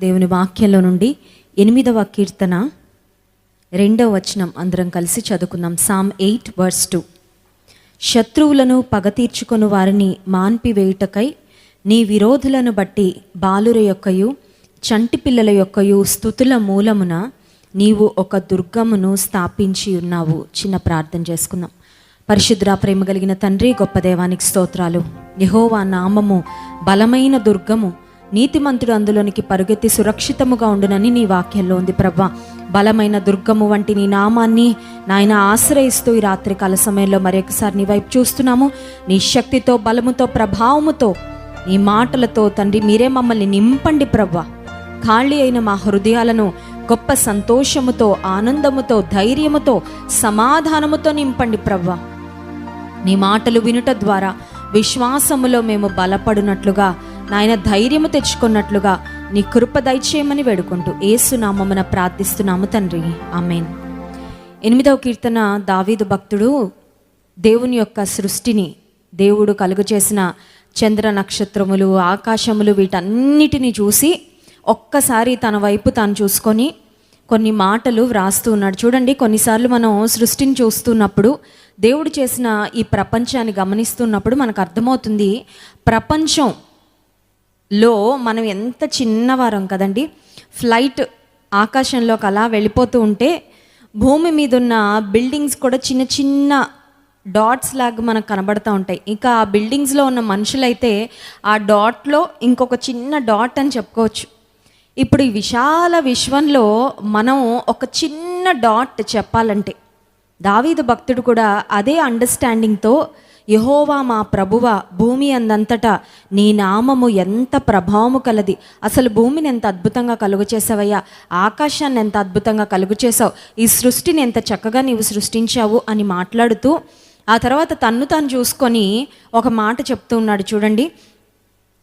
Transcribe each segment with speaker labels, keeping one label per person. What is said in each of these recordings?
Speaker 1: దేవుని వాక్యంలో నుండి ఎనిమిదవ కీర్తన రెండవ వచనం అందరం కలిసి చదువుకుందాం. సామ్ ఎయిట్ వర్స్ టూ శత్రువులను పగ తీర్చుకొని వారిని మాన్పివేయుటకై నీ విరోధులను బట్టి బాలుర యొక్కయు చంటి పిల్లల యొక్కయు స్థుతుల మూలమున నీవు ఒక దుర్గమును స్థాపించి ఉన్నావు. చిన్న ప్రార్థన చేసుకుందాం. పరిశుద్ర ప్రేమ కలిగిన తండ్రి గొప్ప దేవానికి స్తోత్రాలు. యహోవా నామము బలమైన దుర్గము నీతిమంతుడు అందులోనికి పరుగెత్తి సురక్షితముగా ఉండునని నీ వాక్యంలో ఉంది ప్రభా. బలమైన దుర్గము వంటి నీ నామాన్ని నాయన ఆశ్రయిస్తూ ఈ రాత్రి కాల సమయంలో మరొకసారి నీ వైపు చూస్తున్నాము. నీ శక్తితో బలముతో ప్రభావముతో నీ మాటలతో తండ్రి మీరే మమ్మల్ని నింపండి ప్రభా. ఖాళీ అయిన మా హృదయాలను గొప్ప సంతోషముతో ఆనందముతో ధైర్యముతో సమాధానముతో నింపండి ప్రవ్వా నీ మాటలు వినుట ద్వారా విశ్వాసములో మేము బలపడినట్లుగా నాయన ధైర్యము తెచ్చుకున్నట్లుగా నీ కృప దయచేయమని వేడుకుంటూ ఏసునామమున ప్రార్థిస్తున్నాము తండ్రి. ఆమెన్. ఎనిమిదవ కీర్తన దావీదు భక్తుడు దేవుని యొక్క సృష్టిని దేవుడు కలుగు చేసిన చంద్ర నక్షత్రములు ఆకాశములు వీటన్నిటిని చూసి ఒక్కసారి తన వైపు తాను చూసుకొని కొన్ని మాటలు వ్రాస్తూ ఉన్నాడు. చూడండి కొన్నిసార్లు మనం సృష్టిని చూస్తున్నప్పుడు దేవుడు చేసిన ఈ ప్రపంచాన్ని గమనిస్తున్నప్పుడు మనకు అర్థమవుతుంది ప్రపంచం లో మనం ఎంత చిన్నవారం కదండి ఫ్లైట్ ఆకాశంలోకి అలా వెళ్ళిపోతూ ఉంటే భూమి మీద ఉన్న బిల్డింగ్స్ కూడా చిన్న చిన్న డాట్స్ లాగా మనకు కనబడుతూ ఉంటాయి. ఇంకా ఆ బిల్డింగ్స్లో ఉన్న మనుషులైతే ఆ డాట్లో ఇంకొక చిన్న డాట్ అని చెప్పుకోవచ్చు. ఇప్పుడు ఈ విశాల విశ్వంలో మనం ఒక చిన్న డాట్ చెప్పాలంటే దావీదు భక్తుడు కూడా అదే అండర్స్టాండింగ్తో యహోవా మా ప్రభువ భూమి అందంతటా నీ నామము ఎంత ప్రభావము కలది. అసలు భూమిని ఎంత అద్భుతంగా కలుగు చేసావయ్యా? ఆకాశాన్ని ఎంత అద్భుతంగా కలుగు చేసావు? ఈ సృష్టిని ఎంత చక్కగా నీవు సృష్టించావు అని మాట్లాడుతూ ఆ తర్వాత తన్ను తాను చూసుకొని ఒక మాట చెప్తూ ఉన్నాడు చూడండి.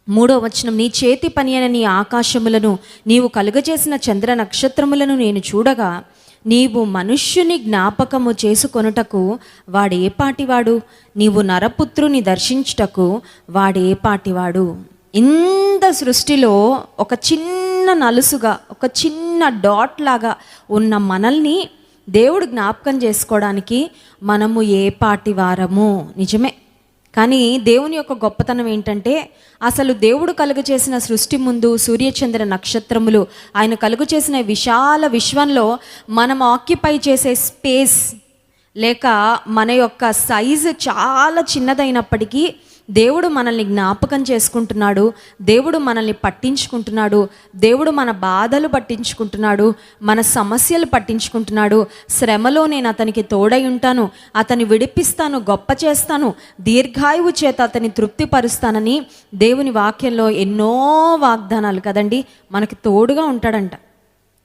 Speaker 1: మూడో వచనం నీ చేతి పని అయిన నీ ఆకాశములను నీవు కలుగజేసిన చంద్ర నక్షత్రములను నేను చూడగా నీవు మనుష్యుని జ్ఞాపకము చేసుకొనుటకు వాడే పాటివాడు. నీవు నరపుత్రుని దర్శించుటకు వాడే పాటివాడు. ఇంత సృష్టిలో ఒక చిన్న నలుసుగా ఒక చిన్న డాట్ లాగా ఉన్న మనల్ని దేవుడు జ్ఞాపకం చేసుకోవడానికి మనము ఏ పాటి వారము నిజమే. కానీ దేవుని యొక్క గొప్పతనం ఏంటంటే అసలు దేవుడు కలుగు చేసిన సృష్టి ముందు సూర్యచంద్ర నక్షత్రములు ఆయన కలుగు చేసిన విశాల విశ్వంలో మనం ఆక్యుపై చేసే స్పేస్ లేక మన యొక్క సైజు చాలా చిన్నదైనప్పటికీ దేవుడు మనల్ని జ్ఞాపకం చేసుకుంటున్నాడు దేవుడు మనల్ని పట్టించుకుంటున్నాడు దేవుడు మన బాధలు పట్టించుకుంటున్నాడు మన సమస్యలు పట్టించుకుంటున్నాడు. శ్రమలో నేను అతనికి తోడై ఉంటాను అతని విడిపిస్తాను గొప్ప చేస్తాను దీర్ఘాయువు చేత అతని తృప్తిపరుస్తానని దేవుని వాక్యంలో ఎన్నో వాగ్దానాలు కదండి మనకి తోడుగా ఉంటాడంట.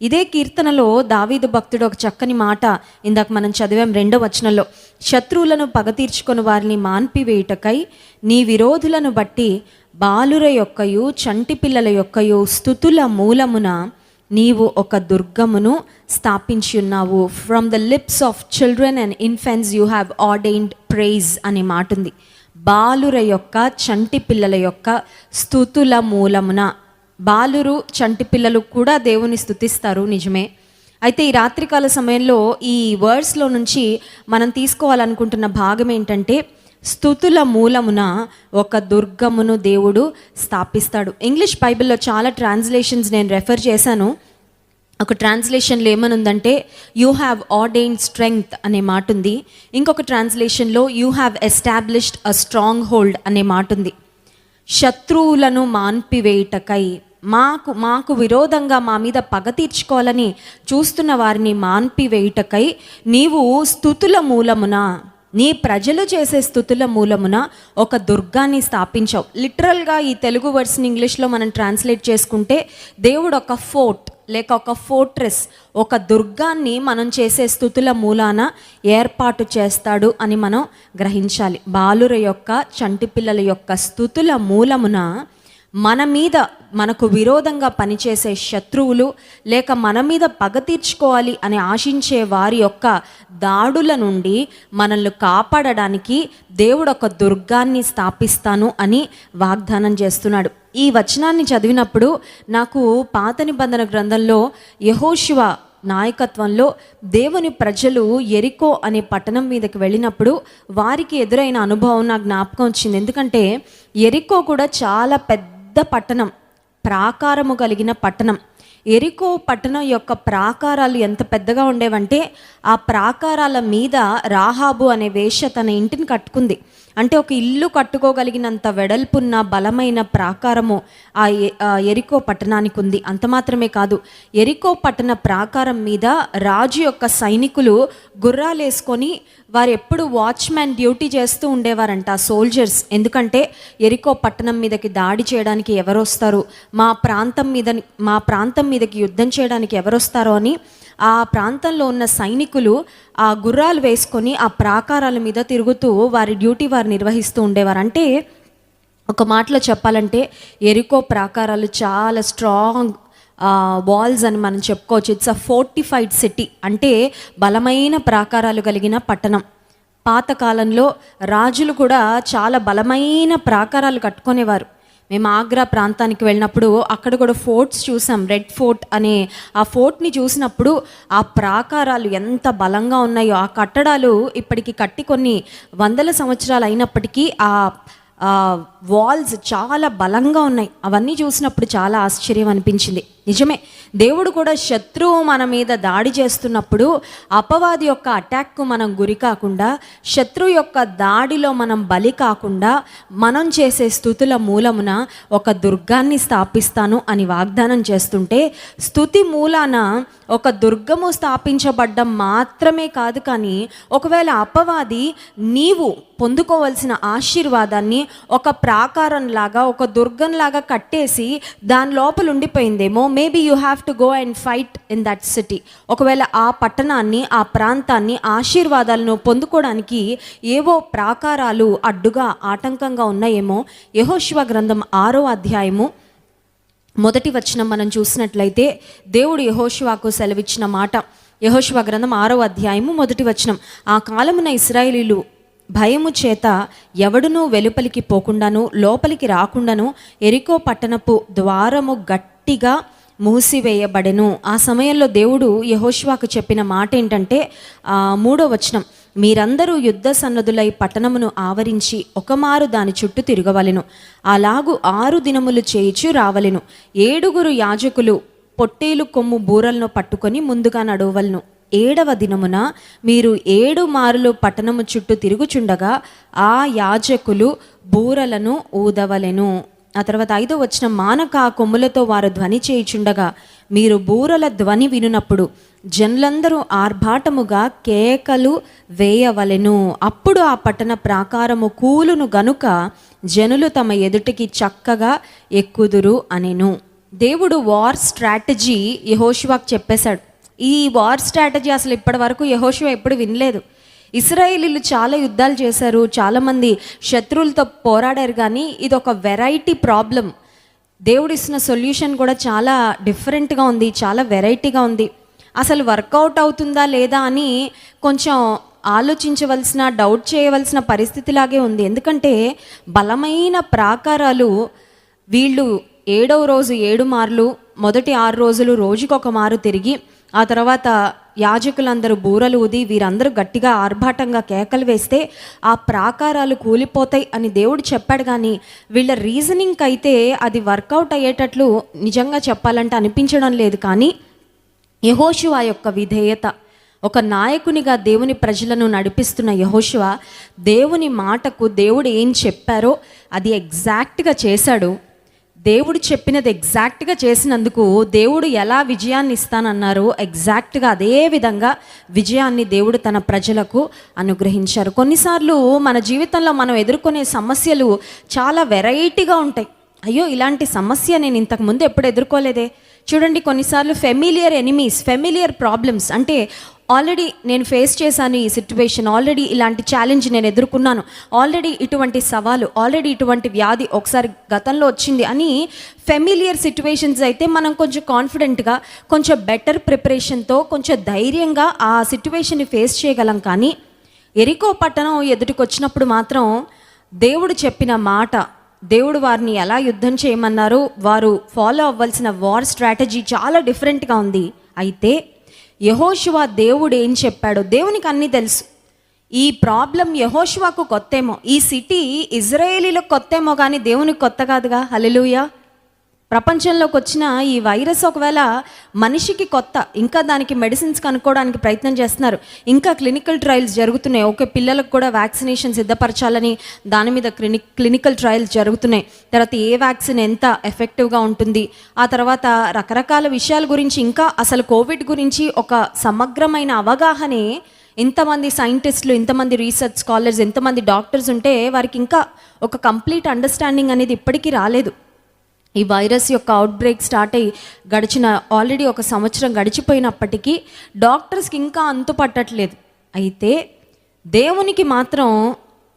Speaker 1: ఇదే కీర్తనలో దావీదు భక్తుడు ఒక చక్కని మాట ఇందాక మనం చదివాం రెండో వచనంలో. శత్రువులను పగ తీర్చుకొని వారిని మాన్పివేయుటకై నీ విరోధులను బట్టి బాలుర యొక్కయు చంటి పిల్లల యొక్కయు స్థుతుల మూలమున నీవు ఒక దుర్గమును స్థాపించి ఉన్నావు. From the lips of children and infants you have ordained praise అనే మాట ఉంది బాలుర యొక్క చంటి పిల్లల యొక్క స్థుతుల మూలమున బాలురు చంటి పిల్లలు కూడా దేవుని స్థుతిస్తారు నిజమే. అయితే ఈ రాత్రికాల సమయంలో ఈ వర్డ్స్లో నుంచి మనం తీసుకోవాలనుకుంటున్న భాగం ఏంటంటే స్థుతుల మూలమున ఒక దుర్గమును దేవుడు స్థాపిస్తాడు. ఇంగ్లీష్ బైబిల్లో చాలా ట్రాన్స్లేషన్స్ నేను రెఫర్ చేశాను. ఒక ట్రాన్స్లేషన్లో ఏమనుందంటే యూ హ్యావ్ ఆర్డైన్ స్ట్రెంగ్త్ అనే మాట ఉంది. ఇంకొక ట్రాన్స్లేషన్లో you have established a strong hold అనే మాట ఉంది. శత్రువులను మాన్పివేయుటకై మాకు మాకు విరోధంగా మా మీద పగ తీర్చుకోవాలని చూస్తున్న వారిని మాన్పివేయుటకై నీవు స్థుతుల మూలమున నీ ప్రజలు చేసే స్థుతుల మూలమున ఒక దుర్గాన్ని స్థాపించావు. లిటరల్గా ఈ తెలుగు వర్డ్స్ని ఇంగ్లీష్లో మనం ట్రాన్స్లేట్ చేసుకుంటే దేవుడు ఒక ఫోర్ట్ లేక ఒక ఫోర్ట్రెస్ ఒక దుర్గాన్ని మనం చేసే స్థుతుల మూలాన ఏర్పాటు చేస్తాడు అని మనం గ్రహించాలి. బాలుర యొక్క చంటి పిల్లల యొక్క స్థుతుల మూలమున మన మీద మనకు విరోధంగా పనిచేసే శత్రువులు లేక మన మీద పగ తీర్చుకోవాలి అని ఆశించే వారి యొక్క దాడుల నుండి మనల్ని కాపాడడానికి దేవుడు ఒక దుర్గాన్ని స్థాపిస్తాను అని వాగ్దానం చేస్తున్నాడు. ఈ వచనాన్ని చదివినప్పుడు నాకు పాత నిబంధన గ్రంథంలో యహోశివ నాయకత్వంలో దేవుని ప్రజలు ఎరికో అనే పట్టణం మీదకి వెళ్ళినప్పుడు వారికి ఎదురైన అనుభవం నాకు జ్ఞాపకం వచ్చింది. ఎందుకంటే ఎరికో కూడా చాలా పెద్ద పెద్ద పట్టణం ప్రాకారము కలిగిన పట్టణం. ఎరికో పట్టణం యొక్క ప్రాకారాలు ఎంత పెద్దగా ఉండేవంటే ఆ ప్రాకారాల మీద రాహాబు అనే వేష తన ఇంటిని కట్టుకుంది. అంటే ఒక ఇల్లు కట్టుకోగలిగినంత వెడల్పున్న బలమైన ప్రాకారము ఆ ఎరికో పట్టణానికి ఉంది. అంత మాత్రమే కాదు ఎరికో పట్టణ ప్రాకారం మీద రాజు యొక్క సైనికులు గుర్రాలు వేసుకొని వారు ఎప్పుడు వాచ్మెన్ డ్యూటీ చేస్తూ ఉండేవారంట సోల్జర్స్. ఎందుకంటే ఎరికో పట్టణం మీదకి దాడి చేయడానికి ఎవరు వస్తారు మా ప్రాంతం మీద మా ప్రాంతం మీదకి యుద్ధం చేయడానికి ఎవరు వస్తారో అని ఆ ప్రాంతంలో ఉన్న సైనికులు ఆ గుర్రాలు వేసుకొని ఆ ప్రాకారాల మీద తిరుగుతూ వారి డ్యూటీ వారు నిర్వహిస్తూ ఉండేవారు. అంటే ఒక మాటలో చెప్పాలంటే ఎరుకో ప్రాకారాలు చాలా స్ట్రాంగ్ వాల్స్ అని మనం చెప్పుకోవచ్చు. ఇట్స్ అ ఫోర్టిఫైడ్ సిటీ అంటే బలమైన ప్రాకారాలు కలిగిన పట్టణం. పాతకాలంలో రాజులు కూడా చాలా బలమైన ప్రాకారాలు కట్టుకునేవారు. మేము ఆగ్రా ప్రాంతానికి వెళ్ళినప్పుడు అక్కడ కూడా ఫోర్ట్స్ చూసాం. రెడ్ ఫోర్ట్ అనే ఆ ఫోర్ట్ని చూసినప్పుడు ఆ ప్రాకారాలు ఎంత బలంగా ఉన్నాయో ఆ కట్టడాలు ఇప్పటికి కట్టి కొన్ని వందల సంవత్సరాలు అయినప్పటికీ ఆ ఆ వాల్స్ చాలా బలంగా ఉన్నాయి. అవన్నీ చూసినప్పుడు చాలా ఆశ్చర్యం అనిపించింది. నిజమే. దేవుడు కూడా శత్రువు మన మీద దాడి చేస్తున్నప్పుడు అపవాది యొక్క అటాక్కు మనం గురి కాకుండా శత్రువు యొక్క దాడిలో మనం బలి కాకుండా మనం చేసే స్థుతుల మూలమున ఒక దుర్గాన్ని స్థాపిస్తాను అని వాగ్దానం చేస్తుంటే స్థుతి మూలాన ఒక దుర్గము స్థాపించబడ్డం మాత్రమే కాదు కానీ ఒకవేళ అపవాది నీవు పొందుకోవలసిన ఆశీర్వాదాన్ని ఒక ప్రాకారం లాగా ఒక దుర్గం లాగా కట్టేసి దాని లోపల ఉండిపోయిందేమో maybe you have to go and fight in that city ఒకవేళ ఆ పట్టణాన్ని ఆ ప్రాంతాన్ని ఆశీర్వాదాలను పొందుకోవడానికి ఏవో ప్రాకారాలు అడ్డుగా ఆటంకంగా ఉన్నాయేమో. యహోశివ గ్రంథం ఆరో అధ్యాయము మొదటి వచనం మనం చూసినట్లయితే దేవుడు యహోశివాకు సెలవిచ్చిన మాట. యహోశివ గ్రంథం ఆరో అధ్యాయము మొదటి వచనం. ఆ కాలమున ఇస్రాయేలీలు భయము చేత ఎవడునూ వెలుపలికి పోకుండాను లోపలికి రాకుండాను ఎరికో పట్టణపు ద్వారము గట్టిగా మూసివేయబడెను. ఆ సమయంలో దేవుడు యహోష్వాకు చెప్పిన మాట ఏంటంటే మూడో వచనం మీరందరూ యుద్ధ సన్నదులై పట్టణమును ఆవరించి ఒకమారు దాని చుట్టూ తిరగవలెను. అలాగు ఆరు దినములు చేయిచు రావలెను. ఏడుగురు యాజకులు పొట్టేలు కొమ్ము బూరలను పట్టుకొని ముందుగా నడవలను ఏడవ దినమున మీరు ఏడు మారులు పట్టణము చుట్టూ తిరుగుచుండగా ఆ యాజకులు బూరలను ఊదవలెను. ఆ తర్వాత ఐదో వచ్చిన మానక ఆ కొమ్ములతో వారు ధ్వని చేయుచుండగా మీరు బూరల ధ్వని వినునప్పుడు జనులందరూ ఆర్భాటముగా కేకలు వేయవలెను. అప్పుడు ఆ పట్టణ ప్రాకారము కూలును గనుక జనులు తమ ఎదుటికి చక్కగా ఎక్కుదురు అనెను. దేవుడు వార్ స్ట్రాటజీ యహోషివాకు చెప్పేశాడు. ఈ వార్ స్ట్రాటజీ అసలు ఇప్పటి వరకు యహోషువ ఎప్పుడు వినలేదు. ఇస్రాయేలీలు చాలా యుద్ధాలు చేశారు చాలామంది శత్రువులతో పోరాడారు కానీ ఇది ఒక వెరైటీ ప్రాబ్లం. దేవుడు ఇస్తున్న సొల్యూషన్ కూడా చాలా డిఫరెంట్గా ఉంది చాలా వెరైటీగా ఉంది. అసలు వర్కౌట్ అవుతుందా లేదా అని కొంచెం ఆలోచించవలసిన డౌట్ చేయవలసిన పరిస్థితిలాగే ఉంది. ఎందుకంటే బలమైన ప్రాకారాలు వీళ్ళు ఏడవ రోజు ఏడు మార్లు మొదటి ఆరు రోజులు రోజుకొక మారు తిరిగి ఆ తర్వాత యాజకులందరూ బూరలు ఊది వీరందరూ గట్టిగా ఆర్భాటంగా కేకలు వేస్తే ఆ ప్రాకారాలు కూలిపోతాయి అని దేవుడు చెప్పాడు కానీ వీళ్ళ రీజనింగ్కి అయితే అది వర్కౌట్ అయ్యేటట్లు నిజంగా చెప్పాలంటే అనిపించడం లేదు కానీ యహోశివ యొక్క విధేయత ఒక నాయకునిగా దేవుని ప్రజలను నడిపిస్తున్న యహోశివ దేవుని మాటకు దేవుడు ఏం చెప్పారో అది ఎగ్జాక్ట్గా చేశాడు. దేవుడు చెప్పినది ఎగ్జాక్ట్గా చేసినందుకు దేవుడు ఎలా విజయాన్ని ఇస్తానన్నారో ఎగ్జాక్ట్గా అదే విధంగా విజయాన్ని దేవుడు తన ప్రజలకు అనుగ్రహించారు. కొన్నిసార్లు మన జీవితంలో మనం ఎదుర్కొనే సమస్యలు చాలా వెరైటీగా ఉంటాయి. అయ్యో ఇలాంటి సమస్య నేను ఇంతకు ముందు ఎప్పుడు ఎదుర్కోలేదే. చూడండి కొన్నిసార్లు ఫెమిలియర్ ఎనిమీస్ ఫెమిలియర్ ప్రాబ్లమ్స్ అంటే ఆల్రెడీ నేను ఫేస్ చేశాను ఈ సిచ్యువేషన్ ఆల్రెడీ ఇలాంటి ఛాలెంజ్ నేను ఎదుర్కొన్నాను. ఆల్రెడీ ఇటువంటి సవాలు ఆల్రెడీ ఇటువంటి వ్యాధి ఒకసారి గతంలో వచ్చింది అని ఫెమిలియర్ సిచ్యువేషన్స్ అయితే మనం కొంచెం కాన్ఫిడెంట్గా కొంచెం బెటర్ ప్రిపరేషన్తో కొంచెం ధైర్యంగా ఆ సిచ్యువేషన్ని ఫేస్ చేయగలం కానీ ఎరికో పట్టణం ఎదుటికొచ్చినప్పుడు మాత్రం దేవుడు చెప్పిన మాట దేవుడు వారిని ఎలా యుద్ధం చేయమన్నారు వారు ఫాలో అవ్వాల్సిన వార్ స్ట్రాటజీ చాలా డిఫరెంట్గా ఉంది. అయితే యహోశివ దేవుడు ఏం చెప్పాడో దేవునికి అన్నీ తెలుసు. ఈ ప్రాబ్లం యహోశివాకు కొత్తేమో. ఈ సిటీ ఇజ్రాయేలీలకు కొత్తేమో కానీ దేవునికి కొత్త కాదుగా? హలెలుయా ప్రపంచంలోకి వచ్చిన ఈ వైరస్ ఒకవేళ మనిషికి కొత్త ఇంకా దానికి మెడిసిన్స్ కనుక్కోవడానికి ప్రయత్నం చేస్తున్నారు. ఇంకా క్లినికల్ ట్రయల్స్ జరుగుతున్నాయి. ఓకే పిల్లలకు కూడా వ్యాక్సినేషన్ సిద్ధపరచాలని దాని మీద క్లినిక్ క్లినికల్ ట్రయల్స్ జరుగుతున్నాయి. తర్వాత ఏ వ్యాక్సిన్ ఎంత ఎఫెక్టివ్గా ఉంటుంది? ఆ తర్వాత రకరకాల విషయాల గురించి ఇంకా అసలు కోవిడ్ గురించి ఒక సమగ్రమైన అవగాహనే ఇంతమంది సైంటిస్టులు ఇంతమంది రీసెర్చ్ స్కాలర్స్ ఎంతమంది డాక్టర్స్ ఉంటే వారికి ఇంకా ఒక కంప్లీట్ అండర్స్టాండింగ్ అనేది ఇప్పటికీ రాలేదు. ఈ వైరస్ యొక్క అవుట్బ్రేక్ స్టార్ట్ అయ్యి గడిచిన ఆల్రెడీ ఒక సంవత్సరం గడిచిపోయినప్పటికీ డాక్టర్స్కి ఇంకా అంతు పట్టట్లేదు అయితే దేవునికి మాత్రం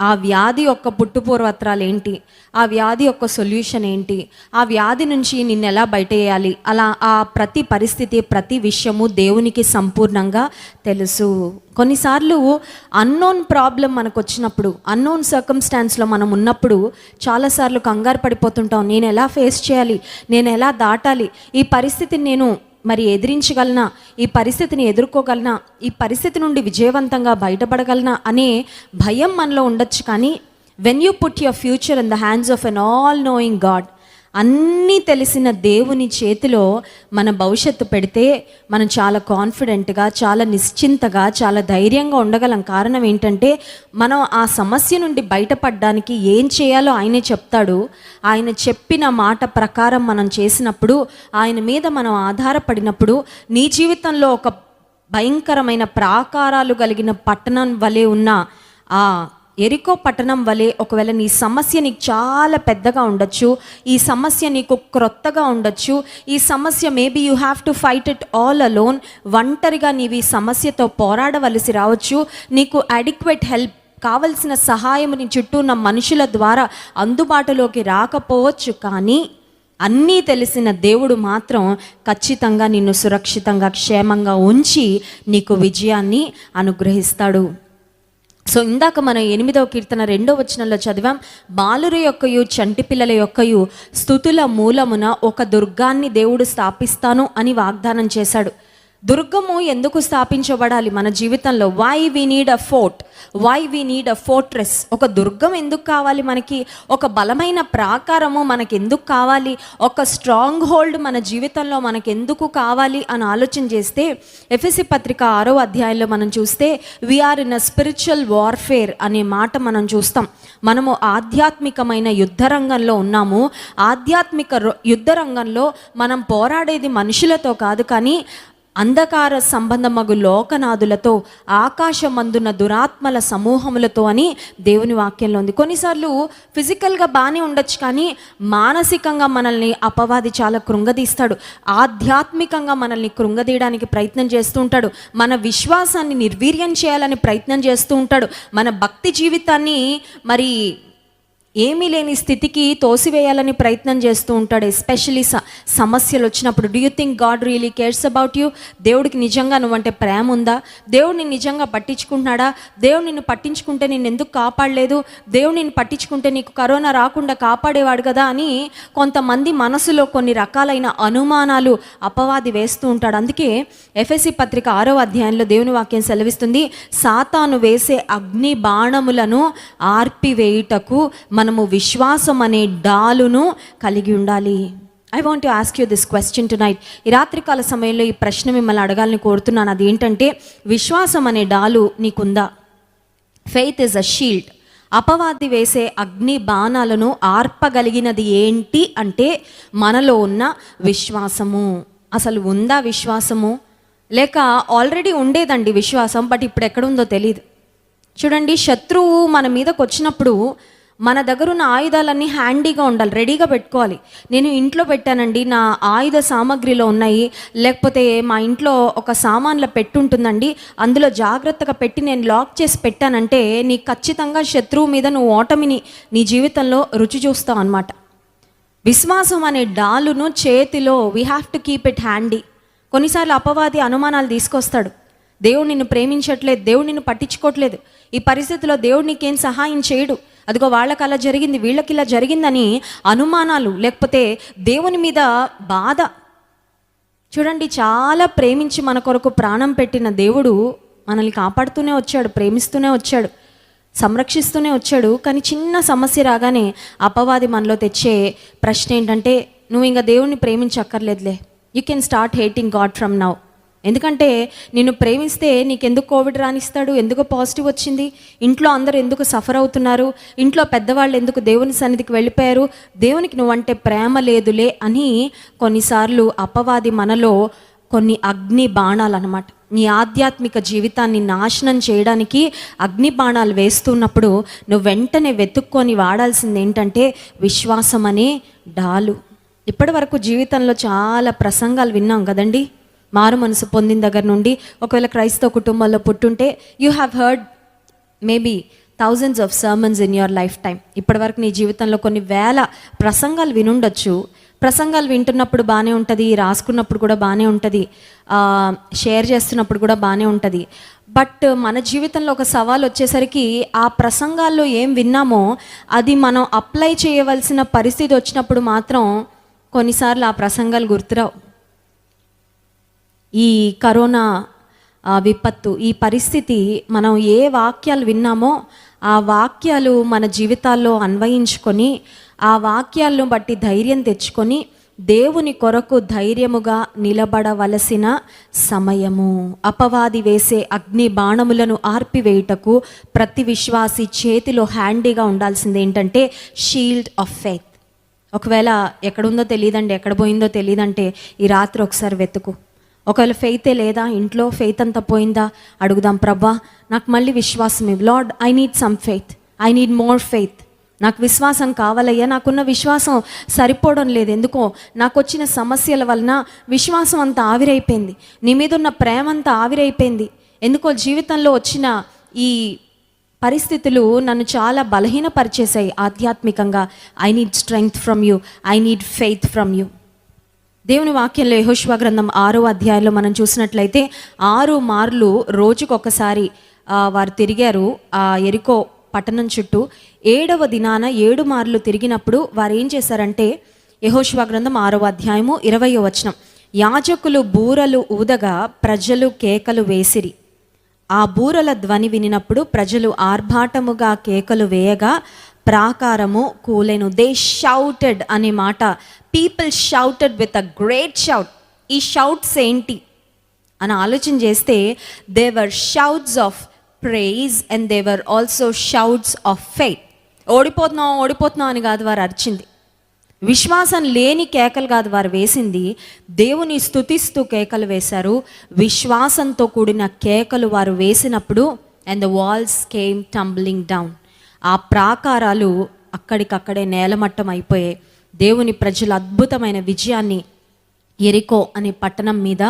Speaker 1: ఆ వ్యాధి యొక్క పుట్టుపూర్వత్రాలు ఏంటి? ఆ వ్యాధి యొక్క సొల్యూషన్ ఏంటి? ఆ వ్యాధి నుంచి నిన్ను ఎలా బయటేయాలి? అలా ఆ ప్రతి పరిస్థితి ప్రతి విషయము దేవునికి సంపూర్ణంగా తెలుసు. కొన్నిసార్లు అన్నోన్ ప్రాబ్లం మనకు వచ్చినప్పుడు అన్నోన్ సర్కమ్స్టాన్స్లో మనం ఉన్నప్పుడు చాలాసార్లు కంగారు పడిపోతుంటాం. నేను ఎలా ఫేస్ చేయాలి? నేను ఎలా దాటాలి? ఈ పరిస్థితిని నేను మరి ఎదిరించగలనా? ఈ పరిస్థితిని ఎదుర్కోగలనా? ఈ పరిస్థితి నుండి విజయవంతంగా బయటపడగలనా? అనే భయం మనలో ఉండొచ్చు కానీ when you put your future in the hands of an all knowing God అన్నీ తెలిసిన దేవుని చేతిలో మన భవిష్యత్తు పెడితే మనం చాలా కాన్ఫిడెంట్గా చాలా నిశ్చింతగా చాలా ధైర్యంగా ఉండగలం. కారణం ఏంటంటే మనం ఆ సమస్య నుండి బయటపడడానికి ఏం చేయాలో ఆయనే చెప్తాడు. ఆయన చెప్పిన మాట ప్రకారం మనం చేసినప్పుడు ఆయన మీద మనం ఆధారపడినప్పుడు నీ జీవితంలో ఒక భయంకరమైన ప్రాకారాలు కలిగిన పట్టణం వలె ఉన్న ఆ ఎరికో పట్టణం వలె ఒకవేళ నీ సమస్య నీకు చాలా పెద్దగా ఉండొచ్చు ఈ సమస్య నీకు క్రొత్తగా ఉండొచ్చు ఈ సమస్య maybe you have to fight it all alone ఒంటరిగా నీవి సమస్యతో పోరాడవలసి రావచ్చు. నీకు అడిక్వేట్ హెల్ప్ కావలసిన సహాయం నీ చుట్టూ ఉన్న మనుషుల ద్వారా అందుబాటులోకి రాకపోవచ్చు కానీ అన్నీ తెలిసిన దేవుడు మాత్రం ఖచ్చితంగా నిన్ను సురక్షితంగా క్షేమంగా ఉంచి నీకు విజయాన్ని అనుగ్రహిస్తాడు. సో ఇందాక మనం ఎనిమిదవ కీర్తన రెండో వచనంలో చదివాం బాలుర యొక్కయు చంటి పిల్లల యొక్కయు స్థుతుల మూలమున ఒక దుర్గాన్ని దేవుడు స్థాపిస్తాను అని వాగ్దానం చేశాడు. దుర్గము ఎందుకు స్థాపించబడాలి మన జీవితంలో? Why we need a fort why we need a fortress ఒక దుర్గం ఎందుకు కావాలి మనకి? ఒక బలమైన ప్రాకారము మనకి ఎందుకు కావాలి? ఒక స్ట్రాంగ్ హోల్డ్ మన జీవితంలో మనకి ఎందుకు కావాలి అని ఆలోచన చేస్తే ఎఫ్ఎసి పత్రిక ఆరో అధ్యాయంలో మనం చూస్తే we are in a spiritual warfare అనే మాట మనం చూస్తాం. మనము ఆధ్యాత్మికమైన యుద్ధ రంగంలో ఉన్నాము. ఆధ్యాత్మిక రొ- యుద్ధ రంగంలో మనం పోరాడేది మనుషులతో కాదు కానీ అంధకార సంబంధమగు లోకనాదులతో ఆకాశమందున్న దురాత్మల సమూహములతో అని దేవుని వాక్యంలో ఉంది. కొన్నిసార్లు ఫిజికల్గా బాగానే ఉండొచ్చు కానీ మానసికంగా మనల్ని అపవాది చాలా కృంగదీస్తాడు. ఆధ్యాత్మికంగా మనల్ని కృంగదీయడానికి ప్రయత్నం చేస్తూ ఉంటాడు. మన విశ్వాసాన్ని నిర్వీర్యం చేయాలని ప్రయత్నం చేస్తూ ఉంటాడు. మన భక్తి జీవితాన్ని మరి ఏమీ లేని స్థితికి తోసివేయాలని ప్రయత్నం చేస్తూ ఉంటాడు ఎస్పెషలీ స సమస్యలు వచ్చినప్పుడు. Do you think God really cares about you దేవుడికి నిజంగా నువ్వంటే ప్రేమ ఉందా? దేవుడు నిజంగా పట్టించుకుంటున్నాడా? దేవుడు నిన్ను పట్టించుకుంటే నిన్ను ఎందుకు కాపాడలేదు? దేవుడు నిన్ను పట్టించుకుంటే నీకు కరోనా రాకుండా కాపాడేవాడు కదా అని కొంతమంది మనసులో కొన్ని రకాలైన అనుమానాలు అపవాది వేస్తూ ఉంటాడు. అందుకే ఎఫ్ఎస్సి పత్రిక ఆరో అధ్యాయంలో దేవుని వాక్యం సెలవిస్తుంది సాతాను వేసే అగ్ని బాణములను ఆర్పివేయుటకు మనము విశ్వాసం అనే డాలును కలిగి ఉండాలి. I want to ask you this question tonight ఈ రాత్రికాల సమయంలో ఈ ప్రశ్న మిమ్మల్ని అడగాలని కోరుతున్నాను. అది ఏంటంటే విశ్వాసం అనే డాలు నీకుందా? ఫెయిత్ ఇస్ అ షీల్డ్ అపవాది వేసే అగ్ని బాణాలను ఆర్పగలిగినది ఏంటి అంటే మనలో ఉన్న విశ్వాసము. అసలు ఉందా విశ్వాసము? లేక ఆల్రెడీ ఉండేదండి విశ్వాసం బట్ ఇప్పుడు ఎక్కడుందో తెలియదు చూడండి శత్రువు మన మీదకి వచ్చినప్పుడు మన దగ్గర ఉన్న ఆయుధాలన్నీ హ్యాండీగా ఉండాలి రెడీగా పెట్టుకోవాలి. నేను ఇంట్లో పెట్టానండి నా ఆయుధ సామాగ్రిలో ఉన్నాయి. లేకపోతే మా ఇంట్లో ఒక సామాన్ల పెట్టుంటుందండి అందులో జాగ్రత్తగా పెట్టి నేను లాక్ చేసి పెట్టానంటే నీ ఖచ్చితంగా శత్రువు మీద నువ్వు ఓటమిని నీ జీవితంలో రుచి చూస్తావు అనమాట విశ్వాసం అనే డాలును చేతిలో we have to keep it handy కొన్నిసార్లు అపవాది అనుమానాలు తీసుకొస్తాడు. దేవుడు నిన్ను ప్రేమించట్లేదు దేవుడు నిన్ను పట్టించుకోవట్లేదు ఈ పరిస్థితిలో దేవుడు నీకేం సహాయం చేయడు. అదిగో వాళ్ళకి అలా జరిగింది వీళ్ళకి ఇలా జరిగిందని అనుమానాలు లేకపోతే దేవుని మీద బాధ. చూడండి చాలా ప్రేమించి మన కొరకు ప్రాణం పెట్టిన దేవుడు మనల్ని కాపాడుతూనే వచ్చాడు ప్రేమిస్తూనే వచ్చాడు సంరక్షిస్తూనే వచ్చాడు. కానీ చిన్న సమస్య రాగానే అపవాది మనలో తెచ్చే ప్రశ్న ఏంటంటే నువ్వు ఇంకా దేవుణ్ణి ప్రేమించక్కర్లేదులే. You can start hating God from now ఎందుకంటే నిన్ను ప్రేమిస్తే నీకెందుకు కోవిడ్ రానిస్తాడు? ఎందుకు పాజిటివ్ వచ్చింది? ఇంట్లో అందరూ ఎందుకు సఫర్ అవుతున్నారు? ఇంట్లో పెద్దవాళ్ళు ఎందుకు దేవుని సన్నిధికి వెళ్ళిపోయారు? దేవునికి నువ్వంటే ప్రేమ లేదులే అని కొన్నిసార్లు అపవాది మనలో కొన్ని అగ్ని బాణాలు అనమాట నీ ఆధ్యాత్మిక జీవితాన్ని నాశనం చేయడానికి అగ్ని బాణాలు వేస్తున్నప్పుడు నువ్వు వెంటనే వెతుక్కొని వాడాల్సింది ఏంటంటే విశ్వాసం అనే డాలు. ఇప్పటి వరకు జీవితంలో చాలా ప్రసంగాలు విన్నాం కదండి? మారు మనసు పొందిన దగ్గర నుండి ఒకవేళ క్రైస్తవ కుటుంబంలో పుట్టుంటే you have heard maybe thousands of sermons in your lifetime ఇప్పటివరకు నీ జీవితంలో కొన్ని వేల ప్రసంగాలు వినుండొచ్చు. ప్రసంగాలు వింటున్నప్పుడు బాగానే ఉంటుంది రాసుకున్నప్పుడు కూడా బాగానే ఉంటుంది షేర్ చేస్తున్నప్పుడు కూడా బాగానే ఉంటుంది. బట్ మన జీవితంలో ఒక సవాల్ వచ్చేసరికి ఆ ప్రసంగాల్లో ఏం విన్నామో అది మనం అప్లై చేయవలసిన పరిస్థితి వచ్చినప్పుడు మాత్రం కొన్నిసార్లు ఆ ప్రసంగాలు గుర్తురావు. ఈ కరోనా విపత్తు ఈ పరిస్థితి మనం ఏ వాక్యాలు విన్నామో ఆ వాక్యాలు మన జీవితాల్లో అన్వయించుకొని ఆ వాక్యాలను బట్టి ధైర్యం తెచ్చుకొని దేవుని కొరకు ధైర్యముగా నిలబడవలసిన సమయము. అపవాది వేసే అగ్ని బాణములను ఆర్పివేయుటకు ప్రతి విశ్వాసి చేతిలో హ్యాండీగా ఉండాల్సింది ఏంటంటే షీల్డ్ ఆఫ్ ఫెయిత్ ఒకవేళ ఎక్కడుందో తెలియదండి ఎక్కడ పోయిందో తెలియదంటే ఈ రాత్రి ఒకసారి వెతుకు. ఒకవేళ ఫెయితే లేదా ఇంట్లో ఫెయిత్ అంతా పోయిందా? అడుగుదాం ప్రభా నాకు మళ్ళీ విశ్వాసం ఇవ్వు. Lord I need some faith I need more faith నాకు విశ్వాసం కావాలయ్యా. నాకున్న విశ్వాసం సరిపోవడం లేదు. ఎందుకో నాకు వచ్చిన సమస్యల వలన విశ్వాసం అంతా ఆవిరైపోయింది. నీ మీద ఉన్న ప్రేమ అంతా ఆవిరైపోయింది. ఎందుకో జీవితంలో వచ్చిన ఈ పరిస్థితులు నన్ను చాలా బలహీనపరిచేశాయి ఆధ్యాత్మికంగా. I need strength from you I need faith from you దేవుని వాక్యంలో యెహోషువ గ్రంథం ఆరో అధ్యాయంలో మనం చూసినట్లయితే ఆరు మార్లు రోజుకొకసారి వారు తిరిగారు ఆ ఎరికో పట్టణం చుట్టూ. ఏడవ దినాన ఏడు మార్లు తిరిగినప్పుడు వారు ఏం చేశారంటే యహోశివ గ్రంథం ఆరో అధ్యాయము ఇరవయో వచనం యాజకులు బూరలు ఊదగా ప్రజలు కేకలు వేసిరి. ఆ బూరల ధ్వని వినినప్పుడు ప్రజలు ఆర్భాటముగా కేకలు వేయగా ప్రాకారము కూలెను. దే షౌటెడ్ అనే మాట people shouted with a great shout ఈ షౌట్స్ ఏంటి? అని ఆలోచన చేస్తే they are shouts of praise and they are also shouts of faith ఓడిపోతున్నాం ఓడిపోతున్నాం అని కాదు వారు అరిచింది. విశ్వాసం లేని కేకలు కాదు వారు వేసింది. దేవుని స్తుతిస్తూ కేకలు వేశారు. విశ్వాసంతో కూడిన కేకలు వారు వేసినప్పుడు and the walls came tumbling down ఆ ప్రాకారాలు అక్కడికక్కడే నేలమట్టం అయిపోయాయి. దేవుని ప్రజల అద్భుతమైన విజయాన్ని ఎరికో అనే పట్టణం మీద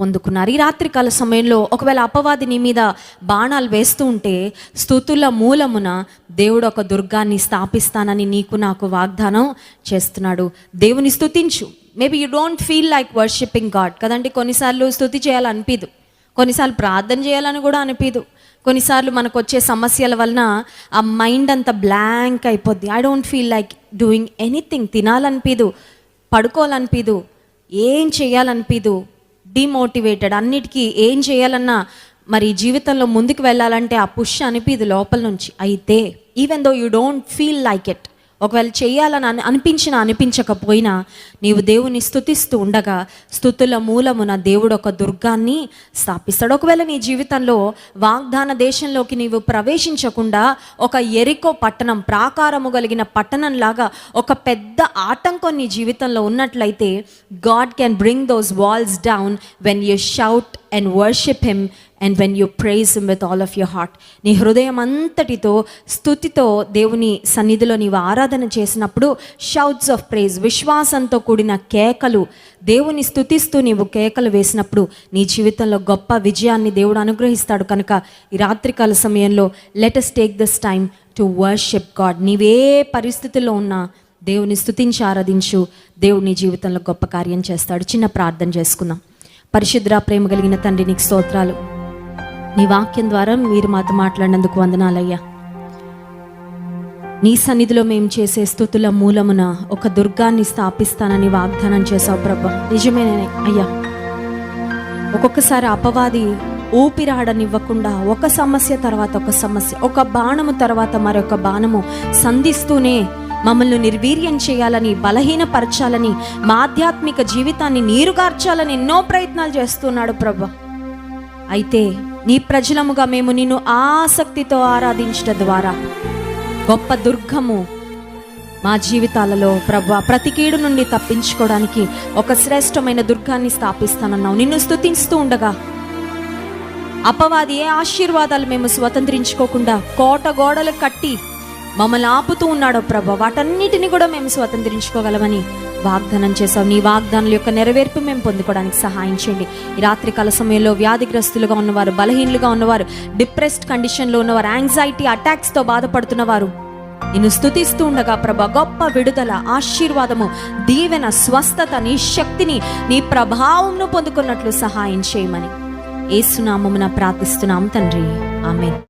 Speaker 1: పొందుకున్నారు. ఈ రాత్రికాల సమయంలో ఒకవేళ అపవాది నీ మీద బాణాలు వేస్తూ ఉంటే స్థుతుల మూలమున దేవుడు ఒక దుర్గాన్ని స్థాపిస్తానని నీకు నాకు వాగ్దానం చేస్తున్నాడు. దేవుని స్థుతించు maybe you don't feel like worshipping God కదండి కొన్నిసార్లు స్థుతి చేయాలనిపించదు కొన్నిసార్లు ప్రార్థన చేయాలని కూడా అనిపించదు కొన్నిసార్లు మనకు వచ్చే సమస్యల వలన ఆ మైండ్ అంతా బ్లాంక్ అయిపోద్ది. I don't feel like doing anything తినాలనిపిదు పడుకోవాలనిపిదు ఏం చేయాలనిపిదు డిమోటివేటెడ్ అన్నిటికీ ఏం చేయాలన్నా మరి జీవితంలో ముందుకు వెళ్ళాలంటే ఆ పుష్ అనిపిదు లోపల నుంచి. అయితే even though you don't feel like it ఒకవేళ చేయాలని అని అనిపించినా అనిపించకపోయినా నీవు దేవుని స్థుతిస్తూ ఉండగా స్థుతుల మూలమున దేవుడు ఒక దుర్గాన్ని స్థాపిస్తాడు. ఒకవేళ నీ జీవితంలో వాగ్దాన దేశంలోకి నీవు ప్రవేశించకుండా ఒక ఎరికో పట్టణం ప్రాకారము కలిగిన పట్టణంలాగా ఒక పెద్ద ఆటంకం నీ జీవితంలో ఉన్నట్లయితే God can bring those walls down when you shout and worship him and when you praise with all of your heart నీ హృదయం అంతటితో స్థుతితో దేవుని సన్నిధిలో నీవు ఆరాధన చేసినప్పుడు షౌట్స్ ఆఫ్ ప్రైజ్ విశ్వాసంతో కూడిన కేకలు దేవుని స్థుతిస్తూ నీవు కేకలు వేసినప్పుడు నీ జీవితంలో గొప్ప విజయాన్ని దేవుడు అనుగ్రహిస్తాడు కనుక ఈ రాత్రికాల సమయంలో let's take this time to worship God నీవే పరిస్థితుల్లో ఉన్నా దేవుని స్థుతించి ఆరాధించు. దేవుడు నీ జీవితంలో గొప్ప కార్యం చేస్తాడు. చిన్న ప్రార్థన చేసుకుందాం. పరిశుద్ర ప్రేమ కలిగిన తండ్రి నీకు స్తోత్రాలు. నీ వాక్యం ద్వారా మీరు మాతో మాట్లాడినందుకు వందనాలయ్యా. నీ సన్నిధిలో మేము చేసే స్థుతుల మూలమున ఒక దుర్గాన్ని స్థాపిస్తానని వాగ్దానం చేశావు ప్రభా. నిజమేనే అయ్యా. ఒక్కొక్కసారి అపవాది ఊపిరాడనివ్వకుండా ఒక సమస్య తర్వాత ఒక సమస్య ఒక బాణము తర్వాత మరొక బాణము సంధిస్తూనే మమ్మల్ని నిర్వీర్యం చేయాలని బలహీనపరచాలని మా ఆధ్యాత్మిక జీవితాన్ని నీరుగార్చాలని ఎన్నో ప్రయత్నాలు చేస్తున్నాడు ప్రభా. అయితే నీ ప్రజలముగా మేము నిన్ను ఆసక్తితో ఆరాధించడం ద్వారా గొప్ప దుర్గము మా జీవితాలలో ప్రభా ప్రతి కీడు నుండి తప్పించుకోవడానికి ఒక శ్రేష్టమైన దుర్గాన్ని స్థాపిస్తానన్నావు. నిన్ను స్తుతిస్తూ ఉండగా అపవాది ఏ ఆశీర్వాదాలు మేము స్వతంత్రించుకోకుండా కోట గోడలు కట్టి మమ్మల్ని ఆపుతూ ఉన్నాడో ప్రభ. వాటన్నిటిని కూడా మేము స్వతంత్రించుకోగలమని వాగ్దానం చేసావు నీ వాగ్దానాల యొక్క నెరవేర్పు మేము పొందుకోవడానికి సహాయం చేయండి. ఈ రాత్రికాల సమయంలో వ్యాధిగ్రస్తులుగా ఉన్నవారు బలహీనులుగా ఉన్నవారు డిప్రెస్డ్ కండిషన్లో ఉన్నవారు యాంగ్జైటీ అటాక్స్తో బాధపడుతున్నవారు నిన్ను స్థుతిస్తూ ఉండగా ప్రభ గొప్ప విడుదల ఆశీర్వాదము దీవెన స్వస్థత నీ శక్తిని నీ ప్రభావంను పొందుకున్నట్లు సహాయం చేయమని. ఏసునామమున ప్రార్థిస్తున్నాం తండ్రి. ఆమె